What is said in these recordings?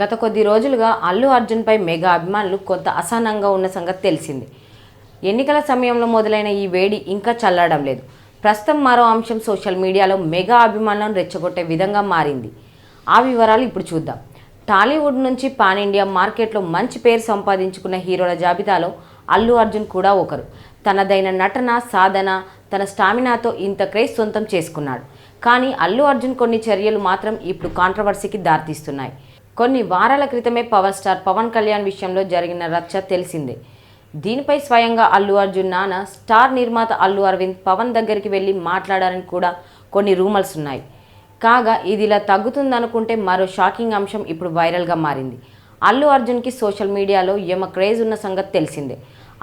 గత కొద్ది రోజులుగా అల్లు అర్జున్పై మెగా అభిమానులు కొంత అసహనంగా ఉన్న సంగతి తెలిసింది. ఎన్నికల సమయంలో మొదలైన ఈ వేడి ఇంకా చల్లడం లేదు. ప్రస్తుతం మరో అంశం సోషల్ మీడియాలో మెగా అభిమానులను రెచ్చగొట్టే విధంగా మారింది. ఆ వివరాలు ఇప్పుడు చూద్దాం. టాలీవుడ్ నుంచి పాన్ ఇండియా మార్కెట్లో మంచి పేరు సంపాదించుకున్న హీరోల జాబితాలో అల్లు అర్జున్ కూడా ఒకరు. తనదైన నటన సాధన తన స్టామినాతో ఇంత క్రేజ్ సొంతం చేసుకున్నాడు. కానీ అల్లు అర్జున్ కొన్ని చర్యలు మాత్రం ఇప్పుడు కాంట్రవర్సీకి దారితీస్తున్నాయి. కొన్ని వారాల క్రితమే పవర్ స్టార్ పవన్ కళ్యాణ్ విషయంలో జరిగిన రచ్చ తెలిసిందే. దీనిపై స్వయంగా అల్లు అర్జున్ నాన్న స్టార్ నిర్మాత అల్లు అరవింద్ పవన్ దగ్గరికి వెళ్ళి మాట్లాడారని కూడా కొన్ని రూమర్స్ ఉన్నాయి. కాగా ఇది ఇలా తగ్గుతుందనుకుంటే మరో షాకింగ్ అంశం ఇప్పుడు వైరల్గా మారింది. అల్లు అర్జున్కి సోషల్ మీడియాలో ఏమ క్రేజ్ ఉన్న సంగతి తెలిసిందే.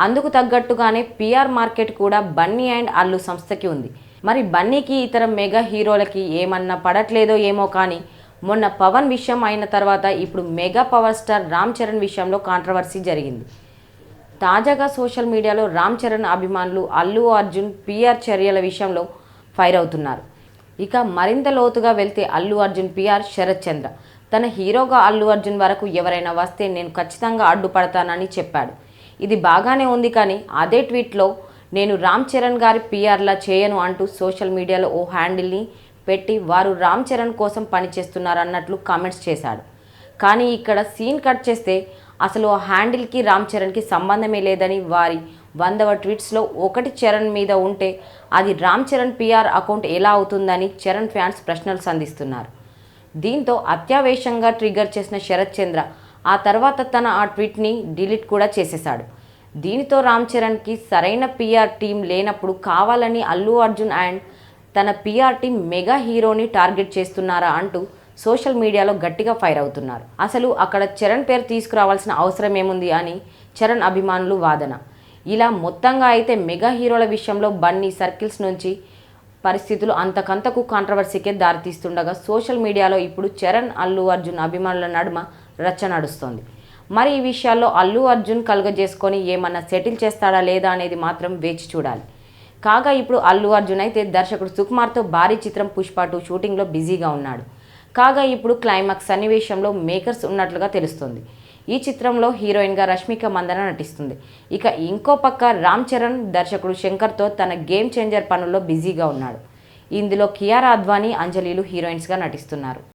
అందుకు తగ్గట్టుగానే పిఆర్ మార్కెట్ కూడా బన్నీ అండ్ అల్లు సంస్థకి ఉంది. మరి బన్నీకి ఇతర మెగా హీరోలకి ఏమన్నా పడట్లేదో ఏమో కానీ మొన్న పవన్ విషయం అయిన తర్వాత ఇప్పుడు mega power star Ram Charan విషయంలో కాంట్రవర్సీ జరిగింది. తాజాగా సోషల్ మీడియాలో రామ్ చరణ్ అభిమానులు అల్లు అర్జున్ పిఆర్ చర్యల విషయంలో ఫైర్ అవుతున్నారు. ఇక మరింత లోతుగా వెళ్తే అల్లు అర్జున్ పిఆర్ శరత్ చంద్ర. తన హీరోగా అల్లు అర్జున్ వరకు ఎవరైనా వస్తే నేను ఖచ్చితంగా అడ్డుపడతానని చెప్పాడు. ఇది బాగానే ఉంది కానీ అదే ట్వీట్లో నేను రామ్ చరణ్ గారి పిఆర్లా చేయను అంటూ సోషల్ మీడియాలో ఓ హ్యాండిల్ని పెట్టి వారు రామ్ చరణ్ కోసం పనిచేస్తున్నారన్నట్లు కామెంట్స్ చేశాడు. కానీ ఇక్కడ సీన్ కట్ చేస్తే అసలు ఆ హ్యాండిల్కి రామ్ చరణ్కి సంబంధమే లేదని వారి వందవ ట్వీట్స్లో ఒకటి చరణ్ మీద ఉంటే అది రామ్ చరణ్ పిఆర్ అకౌంట్ ఎలా అవుతుందని చరణ్ ఫ్యాన్స్ ప్రశ్నలు సంధిస్తున్నారు. దీంతో అత్యావేశంగా ట్రిగ్గర్ చేసిన శరత్ చంద్ర ఆ తర్వాత తన ఆ ట్వీట్ని డిలీట్ కూడా చేసేశాడు. దీనితో రామ్ చరణ్కి సరైన పిఆర్ టీం లేనప్పుడు కావాలని అల్లు అర్జున్ అండ్ తన పిఆర్ టీం మెగా హీరోని టార్గెట్ చేస్తున్నారా అంటూ సోషల్ మీడియాలో గట్టిగా ఫైర్ అవుతున్నారు. అసలు అక్కడ చరణ్ పేరు తీసుకురావాల్సిన అవసరం ఏముంది అని చరణ్ అభిమానులు వాదన. ఇలా మొత్తంగా అయితే మెగా హీరోల విషయంలో బన్నీ సర్కిల్స్ నుంచి పరిస్థితులు అంతకంతకు కాంట్రవర్సీకే దారితీస్తుండగా సోషల్ మీడియాలో ఇప్పుడు చరణ్ అల్లు అర్జున్ అభిమానుల నడుమ రచ్చ నడుస్తోంది. మరి ఈ విషయాల్లో అల్లు అర్జున్ కలుగజేసుకొని ఏమన్నా సెటిల్ చేస్తాడా లేదా అనేది మాత్రం వేచి చూడాలి. కాగా ఇప్పుడు అల్లు అర్జున్ అయితే దర్శకుడు సుకుమార్తో భారీ చిత్రం పుష్ప టూ షూటింగ్లో బిజీగా ఉన్నాడు. కాగా ఇప్పుడు క్లైమాక్స్ సన్నివేశంలో మేకర్స్ ఉన్నట్లుగా తెలుస్తుంది. ఈ చిత్రంలో హీరోయిన్గా రష్మిక మందన నటిస్తుంది. ఇక ఇంకో పక్క రామ్ చరణ్ దర్శకుడు శంకర్తో తన గేమ్ చేంజర్ పనుల్లో బిజీగా ఉన్నాడు. ఇందులో కియారా అద్వానీ అంజలిలు హీరోయిన్స్గా నటిస్తున్నారు.